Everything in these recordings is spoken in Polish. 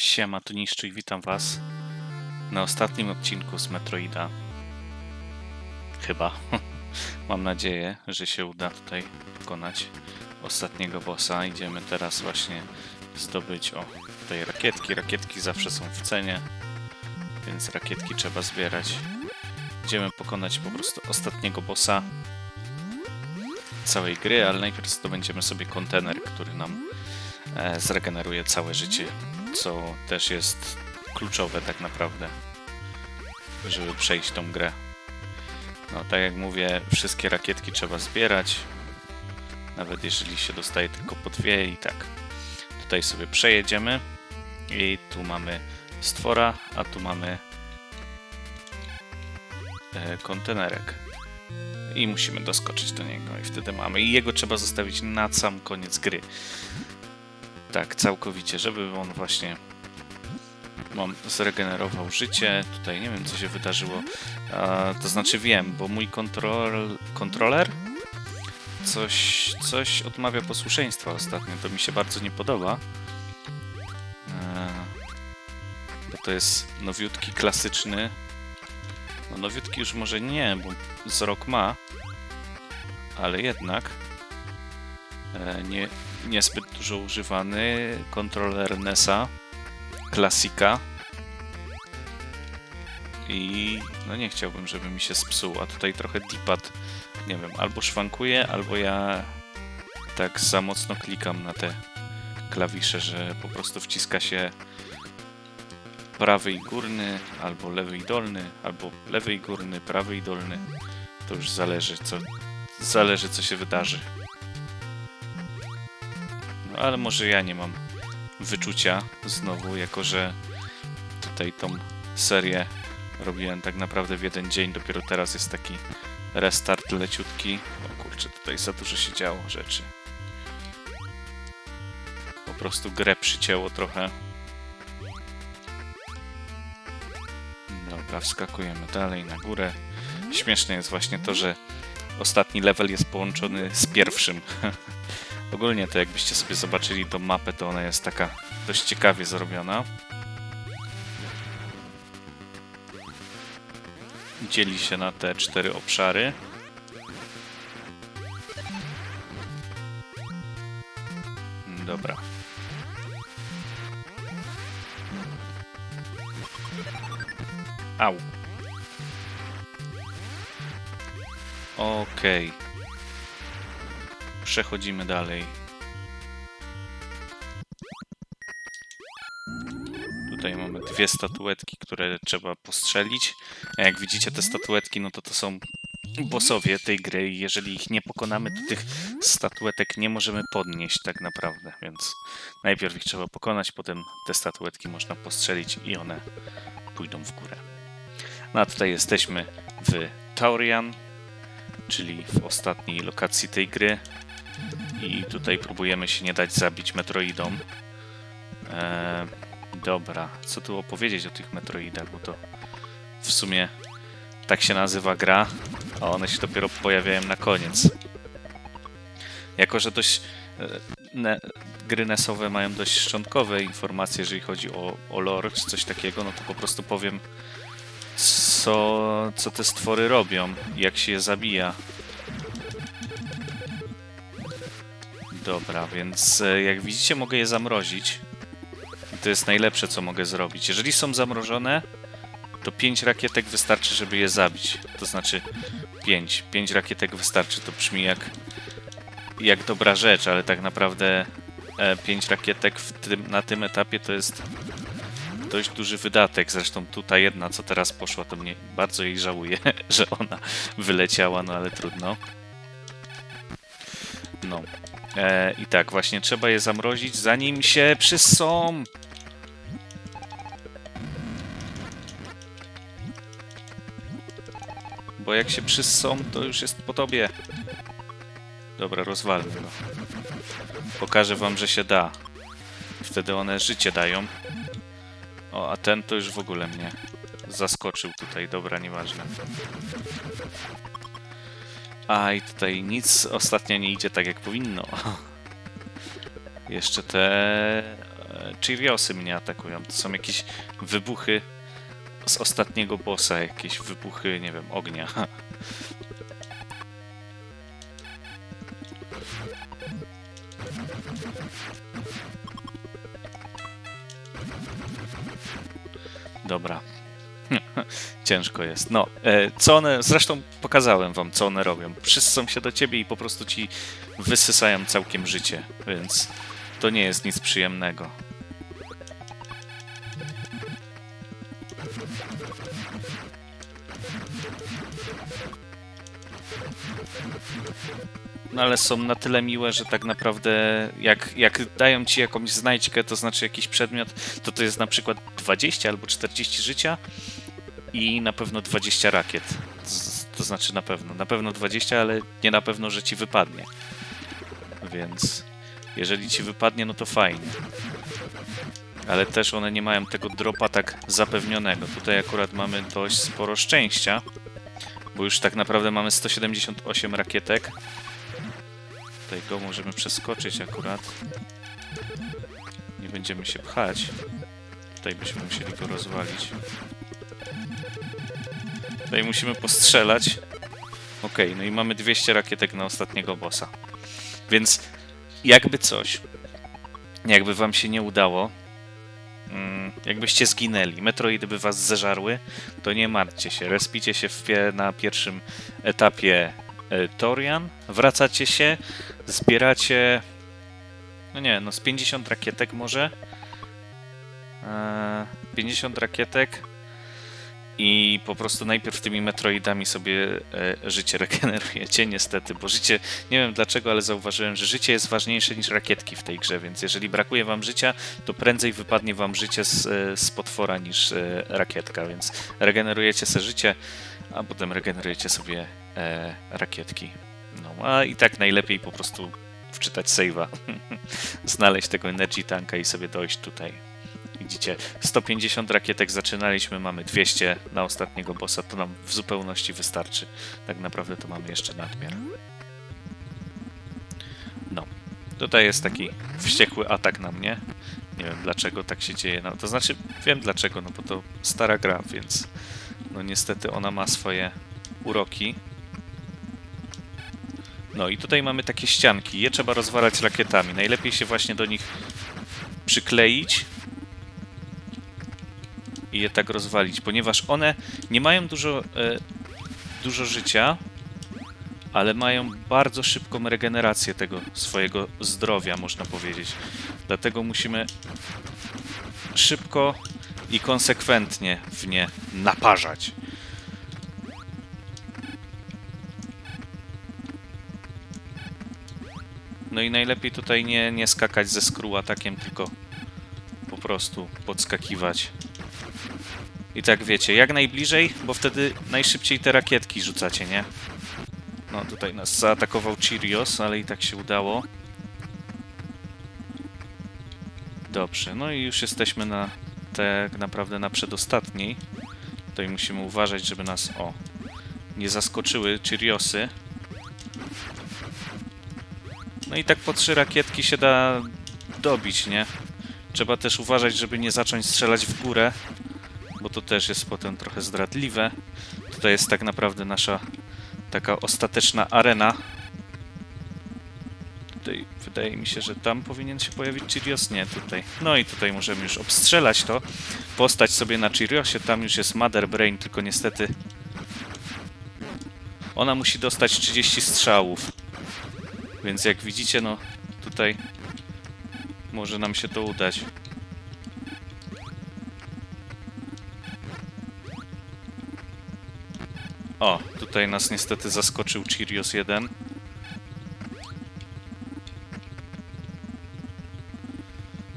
Siema, tu Niszczu i witam was na ostatnim odcinku z Metroida. Chyba. Mam nadzieję, że się uda tutaj pokonać ostatniego bossa. Idziemy teraz właśnie zdobyć, o, tutaj rakietki. Rakietki zawsze są w cenie, więc rakietki trzeba zbierać. Idziemy pokonać po prostu ostatniego bossa całej gry, ale najpierw zdobędziemy sobie kontener, który nam e, zregeneruje całe życie, co też jest kluczowe tak naprawdę, żeby przejść tą grę. No, tak jak mówię, wszystkie rakietki trzeba zbierać, nawet jeżeli się dostaje tylko po dwie i tak. Tutaj sobie przejedziemy i tu mamy stwora, a tu mamy e, kontenerek. I musimy doskoczyć do niego i wtedy mamy. I jego trzeba zostawić na sam koniec gry. Tak, całkowicie, żeby on właśnie mam zregenerował życie. Tutaj nie wiem, co się wydarzyło. A, to znaczy wiem, bo mój kontrol, kontroler coś, coś odmawia posłuszeństwa ostatnio. To mi się bardzo nie podoba. E, bo to jest nowiutki, klasyczny. No nowiutki już może nie, bo z rok ma, ale jednak e, nie, niezbyt dużo używany kontroler NESa klasika i no nie chciałbym, żeby mi się spsuł, a tutaj trochę D-pad, nie wiem, albo szwankuje, albo ja tak za mocno klikam na te klawisze, że po prostu wciska się prawy i górny, albo lewy i dolny, albo lewy i górny, prawy i dolny. To już zależy, co, zależy, co się wydarzy. Ale może ja nie mam wyczucia znowu, jako że tutaj tą serię robiłem tak naprawdę w jeden dzień, dopiero teraz jest taki restart leciutki. O kurczę, tutaj za dużo się działo rzeczy. Po prostu grę przycięło trochę. Dobra, wskakujemy dalej na górę. Śmieszne jest właśnie to, że ostatni level jest połączony z pierwszym. Ogólnie to jakbyście sobie zobaczyli tą mapę, to ona jest taka dość ciekawie zrobiona. Dzieli się na te cztery obszary. Dobra. Au. Okej. Przechodzimy dalej. Tutaj mamy dwie statuetki, które trzeba postrzelić. A jak widzicie te statuetki, no to to są bossowie tej gry i jeżeli ich nie pokonamy, to tych statuetek nie możemy podnieść tak naprawdę, więc najpierw ich trzeba pokonać, potem te statuetki można postrzelić i one pójdą w górę. No a tutaj jesteśmy w Taurian, czyli w ostatniej lokacji tej gry. I tutaj próbujemy się nie dać zabić Metroidom. Eee, dobra, co tu opowiedzieć o tych Metroidach, bo to w sumie tak się nazywa gra, a one się dopiero pojawiają na koniec. Jako, że dość e, ne, gry NESowe mają dość szczątkowe informacje, jeżeli chodzi o, o lore czy coś takiego, no to po prostu powiem co, co te stwory robią, jak się je zabija. Dobra, więc e, jak widzicie mogę je zamrozić. I to jest najlepsze co mogę zrobić. Jeżeli są zamrożone, to 5 rakietek wystarczy, żeby je zabić. To znaczy 5. 5 rakietek wystarczy. To brzmi jak, jak dobra rzecz, ale tak naprawdę 5 rakietek w tym, na tym etapie to jest dość duży wydatek. Zresztą tutaj jedna, co teraz poszła, to mnie bardzo jej żałuję, że ona wyleciała, no ale trudno. No. E, I tak, właśnie trzeba je zamrozić, zanim się przyssą. Bo jak się przyssą, to już jest po tobie. Dobra, rozwalmy go. Pokażę wam, że się da. Wtedy one życie dają. O, a ten to już w ogóle mnie zaskoczył tutaj. Dobra, nieważne. A i tutaj nic ostatnio nie idzie tak jak powinno. Jeszcze te e, Cheeriosy mnie atakują. To są jakieś wybuchy z ostatniego bossa, jakieś wybuchy, nie wiem, ognia. Dobra. Ciężko jest. No, e, co one. Zresztą pokazałem wam, co one robią. Przyssą się do ciebie i po prostu ci wysysają całkiem życie, więc to nie jest nic przyjemnego. No ale są na tyle miłe, że tak naprawdę jak, jak dają ci jakąś znajdźkę, to znaczy jakiś przedmiot, to to jest na przykład 20 albo 40 życia i na pewno 20 rakiet. To znaczy na pewno. Na pewno 20, ale nie na pewno, że ci wypadnie. Więc jeżeli ci wypadnie, no to fajnie. Ale też one nie mają tego dropa tak zapewnionego. Tutaj akurat mamy dość sporo szczęścia, bo już tak naprawdę mamy 178 rakietek. Tutaj go możemy przeskoczyć akurat. Nie będziemy się pchać. Tutaj byśmy musieli go rozwalić. Tutaj musimy postrzelać. Okej, no i mamy 200 rakietek na ostatniego bossa. Więc jakby coś, jakby wam się nie udało, mm, jakbyście zginęli, metroidy by was zeżarły, to nie martwcie się. Respicie się pie- na pierwszym etapie e, Torian, wracacie się, zbieracie, no nie, no z 50 rakietek może. Eee, 50 rakietek i po prostu najpierw tymi metroidami sobie e, życie regenerujecie, niestety, bo życie, nie wiem dlaczego, ale zauważyłem, że życie jest ważniejsze niż rakietki w tej grze, więc jeżeli brakuje wam życia, to prędzej wypadnie wam życie z, e, z potwora niż e, rakietka, więc regenerujecie sobie życie, a potem regenerujecie sobie e, rakietki. No, a i tak najlepiej po prostu wczytać save'a, znaleźć tego energy tanka i sobie dojść tutaj. Widzicie, 150 rakietek zaczynaliśmy, mamy 200 na ostatniego bossa, to nam w zupełności wystarczy. Tak naprawdę to mamy jeszcze nadmiar. No, tutaj jest taki wściekły atak na mnie. Nie wiem dlaczego tak się dzieje. No, to znaczy, wiem dlaczego, no bo to stara gra, więc no niestety ona ma swoje uroki. No i tutaj mamy takie ścianki. Je trzeba rozwalać rakietami. Najlepiej się właśnie do nich przykleić i je tak rozwalić, ponieważ one nie mają dużo, e, dużo życia, ale mają bardzo szybką regenerację tego swojego zdrowia, można powiedzieć. Dlatego musimy szybko i konsekwentnie w nie naparzać. No i najlepiej tutaj nie, nie skakać ze skru atakiem, tylko po prostu podskakiwać. I tak wiecie, jak najbliżej, bo wtedy najszybciej te rakietki rzucacie, nie? No tutaj nas zaatakował Cheerios, ale i tak się udało. Dobrze, no i już jesteśmy na tak naprawdę na przedostatniej. Tutaj musimy uważać, żeby nas, o, nie zaskoczyły Cheeriosy. No i tak po trzy rakietki się da dobić, nie? Trzeba też uważać, żeby nie zacząć strzelać w górę, bo to też jest potem trochę zdradliwe. Tutaj jest tak naprawdę nasza taka ostateczna arena. Tutaj wydaje mi się, że tam powinien się pojawić Cheerios. Nie, tutaj. No i tutaj możemy już obstrzelać to. Postać sobie na Cheeriosie. Tam już jest Mother Brain, tylko niestety ona musi dostać 30 strzałów. Więc jak widzicie, no tutaj może nam się to udać. O, tutaj nas niestety zaskoczył Cheerios 1.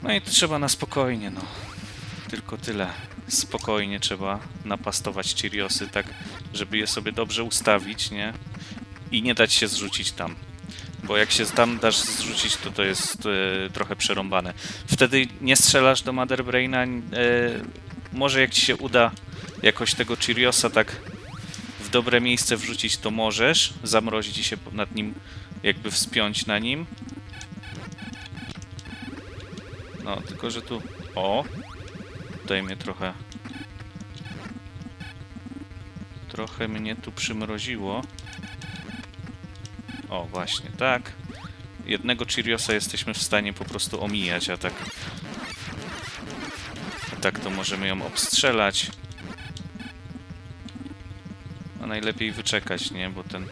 No i trzeba na spokojnie, no. Tylko tyle. Spokojnie trzeba napastować Cheeriosy, tak, żeby je sobie dobrze ustawić, nie? I nie dać się zrzucić tam. Bo jak się tam dasz zrzucić, to to jest e, trochę przerąbane. Wtedy nie strzelasz do Mother Braina. E, może jak ci się uda jakoś tego Cheeriosa tak dobre miejsce wrzucić, to możesz zamrozić i się nad nim, jakby wspiąć na nim. No, tylko że tu... O! Tutaj mnie trochę... Trochę mnie tu przymroziło. O, właśnie, tak. Jednego Cheeriosa jesteśmy w stanie po prostu omijać, a tak... A tak to możemy ją obstrzelać. A najlepiej wyczekać, nie? Bo ten...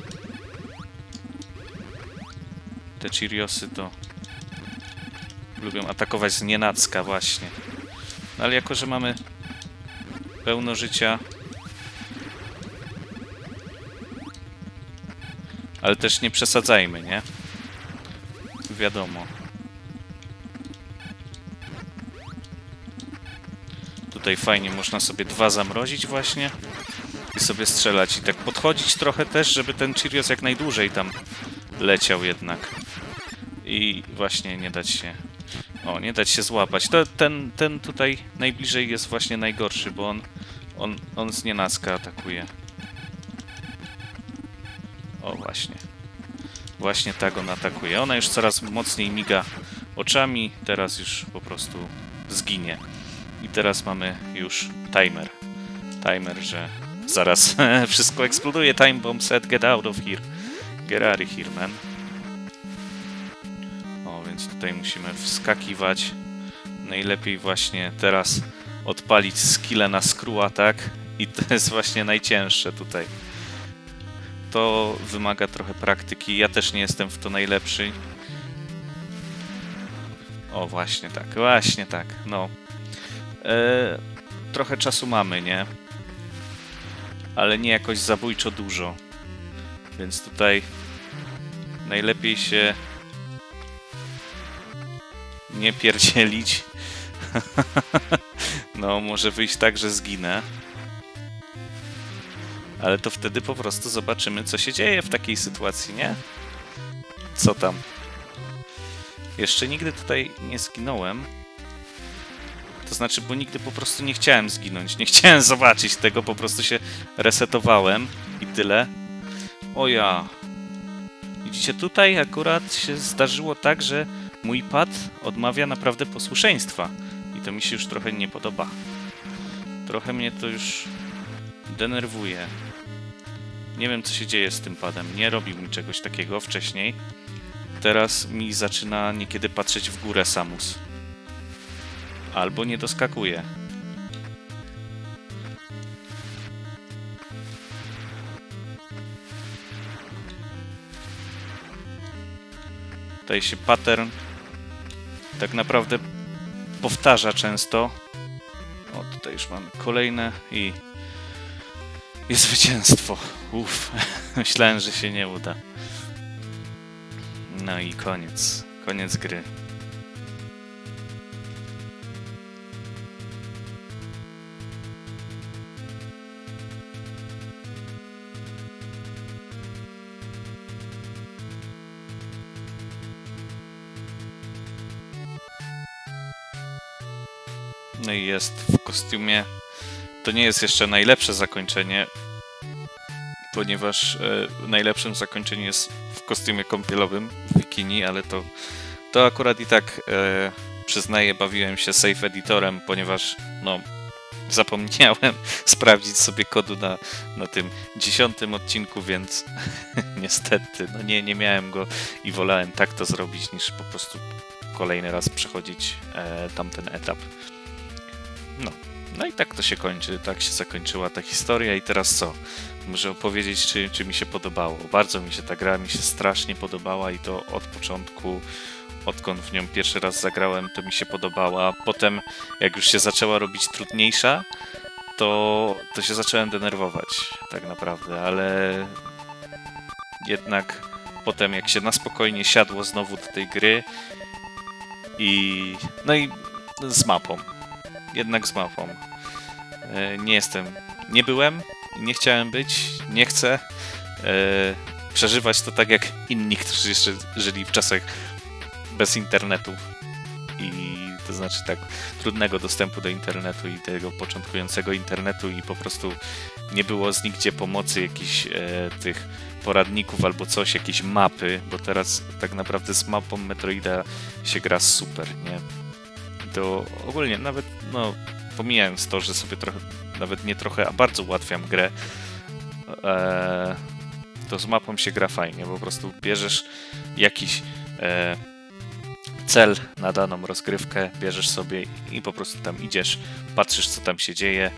Te Cheeriosy to... Lubią atakować z nienacka właśnie. No ale jako, że mamy pełno życia... Ale też nie przesadzajmy, nie? Wiadomo. Tutaj fajnie można sobie dwa zamrozić właśnie i sobie strzelać i tak podchodzić trochę też, żeby ten Cheerios jak najdłużej tam leciał jednak. I właśnie nie dać się... O, nie dać się złapać. To, ten, ten tutaj najbliżej jest właśnie najgorszy, bo on, on, on z nienacka atakuje. O, właśnie. Właśnie tak on atakuje. Ona już coraz mocniej miga oczami, teraz już po prostu zginie. I teraz mamy już timer. Timer, że zaraz wszystko eksploduje. Time bomb set, get out of here. Get out of here, man. O, więc tutaj musimy wskakiwać. Najlepiej właśnie teraz odpalić skillę na screw attack. I to jest właśnie najcięższe tutaj. To wymaga trochę praktyki. Ja też nie jestem w to najlepszy. O, właśnie tak, właśnie tak. No. E, trochę czasu mamy, nie? Ale nie jakoś zabójczo dużo. Więc tutaj najlepiej się nie pierdzielić. no, może wyjść tak, że zginę. Ale to wtedy po prostu zobaczymy, co się dzieje w takiej sytuacji, nie? Co tam? Jeszcze nigdy tutaj nie zginąłem. To znaczy, bo nigdy po prostu nie chciałem zginąć. Nie chciałem zobaczyć tego, po prostu się resetowałem i tyle. O ja. Widzicie, tutaj akurat się zdarzyło tak, że mój pad odmawia naprawdę posłuszeństwa. I to mi się już trochę nie podoba. Trochę mnie to już denerwuje. Nie wiem, co się dzieje z tym padem. Nie robił mi czegoś takiego wcześniej. Teraz mi zaczyna niekiedy patrzeć w górę Samus. Albo nie doskakuje. Tutaj się pattern tak naprawdę powtarza często. O, tutaj już mamy kolejne i i zwycięstwo. Uff, myślałem, że się nie uda. No i koniec. Koniec gry. Jest w kostiumie. To nie jest jeszcze najlepsze zakończenie, ponieważ e, najlepszym zakończeniem jest w kostiumie kąpielowym w bikini, ale to, to akurat i tak e, przyznaję, bawiłem się safe editorem, ponieważ no, zapomniałem sprawdzić sobie kodu na, na tym dziesiątym odcinku, więc niestety no nie, nie miałem go i wolałem tak to zrobić, niż po prostu kolejny raz przechodzić e, tamten etap. No, no i tak to się kończy, tak się zakończyła ta historia i teraz co? Muszę opowiedzieć, czy, czy mi się podobało. Bardzo mi się ta gra, mi się strasznie podobała i to od początku, odkąd w nią pierwszy raz zagrałem, to mi się podobała. Potem, jak już się zaczęła robić trudniejsza, to, to się zacząłem denerwować, tak naprawdę, ale jednak potem, jak się na spokojnie siadło znowu do tej gry i no i z mapą, jednak z mapą. E, Nie jestem, nie byłem, nie chciałem być, nie chcę e, przeżywać to tak jak inni, którzy jeszcze żyli w czasach bez internetu i to znaczy tak trudnego dostępu do internetu i tego początkującego internetu i po prostu nie było z nigdzie pomocy jakichś e, tych poradników albo coś, jakieś mapy, bo teraz tak naprawdę z mapą Metroida się gra super, nie? To ogólnie nawet, no, pomijając to, że sobie trochę, nawet nie trochę, a bardzo ułatwiam grę, e, to z mapą się gra fajnie. Po prostu bierzesz jakiś e, cel na daną rozgrywkę, bierzesz sobie i po prostu tam idziesz, patrzysz co tam się dzieje.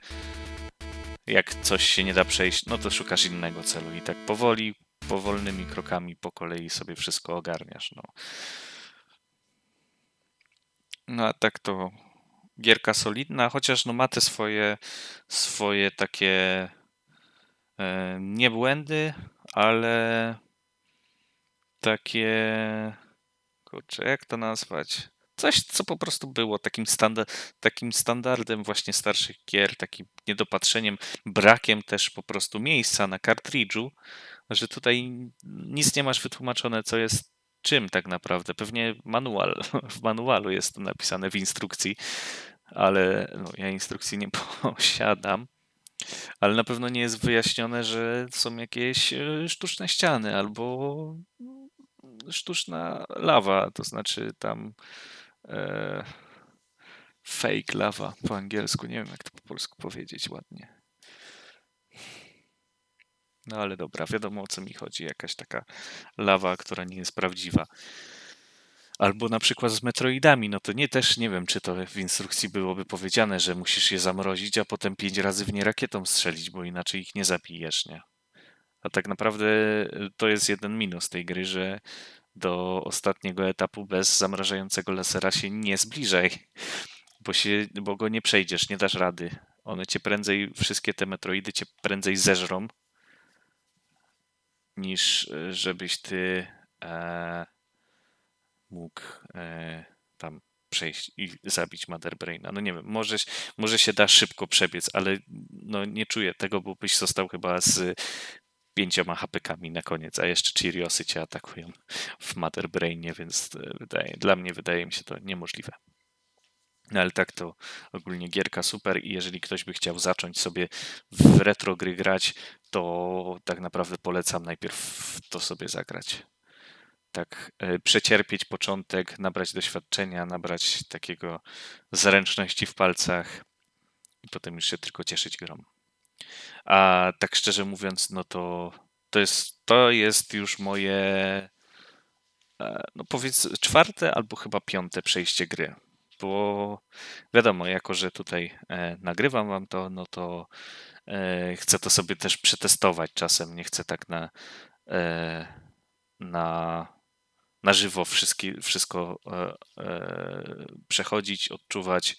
Jak coś się nie da przejść, no to szukasz innego celu i tak powoli, powolnymi krokami po kolei sobie wszystko ogarniasz. No, no a tak to gierka solidna, chociaż no ma te swoje, swoje takie e, ale takie kurczę, jak to nazwać? Coś, co po prostu było takim, standard, takim standardem właśnie starszych gier, takim niedopatrzeniem, brakiem też po prostu miejsca na kartridżu, że tutaj nic nie masz wytłumaczone, co jest czym tak naprawdę. Pewnie manual, w manualu jest to napisane w instrukcji, ale no, ja instrukcji nie posiadam. Ale na pewno nie jest wyjaśnione, że są jakieś e, sztuczne ściany albo sztuczna lawa, to znaczy tam e, fake lawa po angielsku. Nie wiem, jak to po polsku powiedzieć ładnie. No ale dobra, wiadomo o co mi chodzi. Jakaś taka lawa, która nie jest prawdziwa. Albo na przykład z Metroidami, no to nie też nie wiem, czy to w instrukcji byłoby powiedziane, że musisz je zamrozić, a potem pięć razy w nie rakietą strzelić, bo inaczej ich nie zabijesz, nie? A tak naprawdę y, to jest jeden minus tej gry, że do ostatniego etapu bez zamrażającego lasera się nie zbliżaj, bo, się, bo go nie przejdziesz, nie dasz rady. One cię prędzej, wszystkie te metroidy cię prędzej zeżrą, niż y, żebyś ty e, mógł e, tam przejść i zabić Mother Braina. No nie wiem, może, może się da szybko przebiec, ale no nie czuję tego, bo byś został chyba z pięcioma hapekami na koniec, a jeszcze Cheeriosy cię atakują w Mother Brainie, więc e, wydaje, dla mnie wydaje mi się to niemożliwe. No ale tak to ogólnie gierka super i jeżeli ktoś by chciał zacząć sobie w retro gry grać, to tak naprawdę polecam najpierw to sobie zagrać. Tak e, przecierpieć początek, nabrać doświadczenia, nabrać takiego zręczności w palcach i potem już się tylko cieszyć grą. A tak szczerze mówiąc, no to to jest, to jest już moje, e, no powiedz, czwarte albo chyba piąte przejście gry. Bo wiadomo, jako że tutaj e, nagrywam wam to, no to e, chcę to sobie też przetestować czasem. Nie chcę tak na, na, na żywo wszystkie, wszystko przechodzić, odczuwać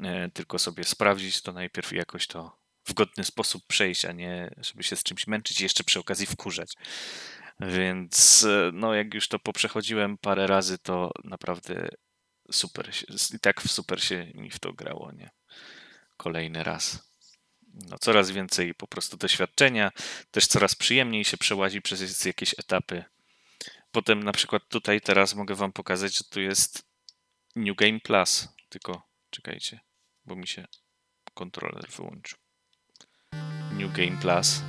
E, tylko sobie sprawdzić to najpierw i jakoś to w godny sposób przejść, a nie żeby się z czymś męczyć i jeszcze przy okazji wkurzać. Więc e, no jak już to poprzechodziłem parę razy, to naprawdę super i tak super się mi w to grało, nie? Kolejny raz. No, coraz więcej po prostu doświadczenia, też coraz przyjemniej się przełazi przez jakieś etapy. Potem na przykład tutaj teraz mogę wam pokazać, że tu jest New Game Plus, tylko czekajcie bo mi się kontroler wyłączył. New Game Plus.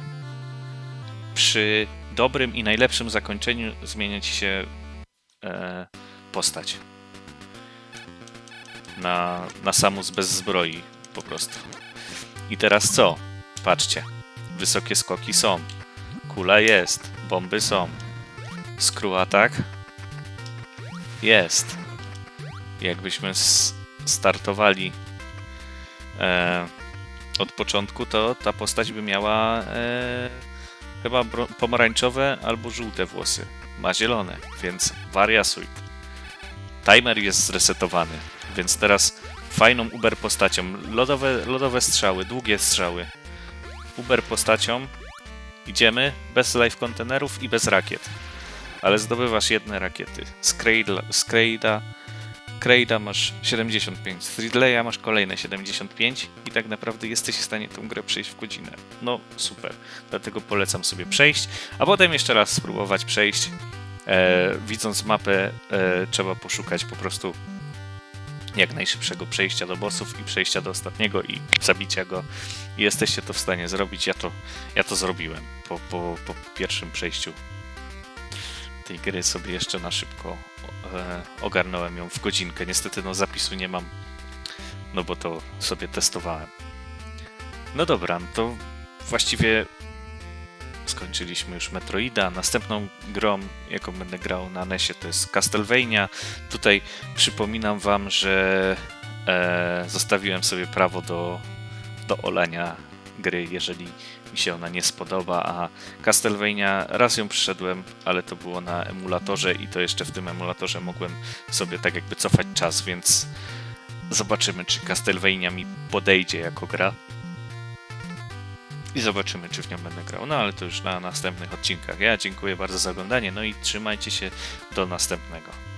Przy dobrym i najlepszym zakończeniu zmienia ci się e, postać. Na, na samus bez zbroi po prostu. I teraz co? Patrzcie. Wysokie skoki są. Kula jest. Bomby są. Screw attack? Jest. Jakbyśmy startowali e, od początku, to ta postać by miała e, chyba pomarańczowe albo żółte włosy. Ma zielone, więc wariasuj. Timer jest zresetowany, więc teraz fajną Uber postacią. Lodowe, lodowe strzały, długie strzały. Uber postacią idziemy bez live kontenerów i bez rakiet. Ale zdobywasz jedne rakiety. Skrejda, Kraida masz 75, z Ridleya masz kolejne 75 i tak naprawdę jesteś w stanie tę grę przejść w godzinę. No super, dlatego polecam sobie przejść, a potem jeszcze raz spróbować przejść. E, widząc mapę e, trzeba poszukać po prostu jak najszybszego przejścia do bossów i przejścia do ostatniego i zabicia go. I jesteście to w stanie zrobić. Ja to, ja to zrobiłem po, po, po pierwszym przejściu. Tej gry sobie jeszcze na szybko e, ogarnąłem ją w godzinkę. Niestety no zapisu nie mam, no bo to sobie testowałem. No dobra, no to właściwie skończyliśmy już Metroida. Następną grą, jaką będę grał na NESie, to jest Castlevania. Tutaj przypominam wam, że e, zostawiłem sobie prawo do, do olania gry, jeżeli mi się ona nie spodoba, a Castlevania raz ją przyszedłem, ale to było na emulatorze i to jeszcze w tym emulatorze mogłem sobie tak jakby cofać czas, więc zobaczymy, czy Castlevania mi podejdzie jako gra. I zobaczymy, czy w nią będę grał. No ale to już na następnych odcinkach. Ja dziękuję bardzo za oglądanie, no i trzymajcie się do następnego.